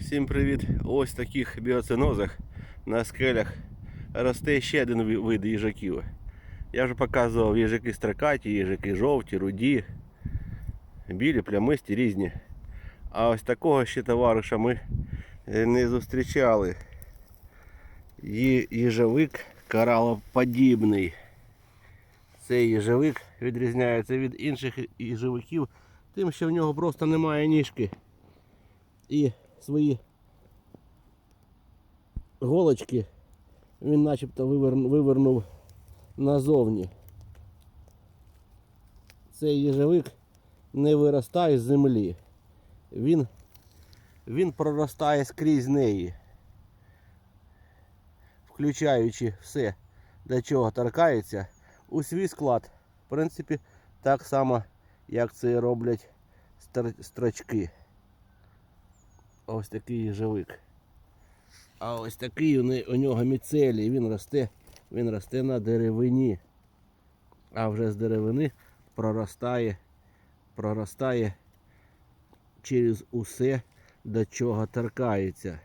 Всім привіт! Ось в таких біоценозах на скелях росте ще один вид їжаків. Я вже показував їжаки строкаті, їжаки жовті, руді, білі, плямисті, різні. А ось такого ще товариша ми е, не зустрічали. Ї- Їжовик коралоподібний. Цей їжовик відрізняється від інших їжовиків тим, що в нього просто немає ніжки і свої голочки він начебто вивернув, назовні. Цей їжевик не виростає з землі. Він, він проростає скрізь неї, включаючи все, до чого торкається, у свій склад. В принципі, так само, як це роблять строчки. Ось такий їжовик. А ось такий у, нього міцелій, він росте, він росте на деревині. А вже з деревини проростає, проростає через усе, до чого торкається.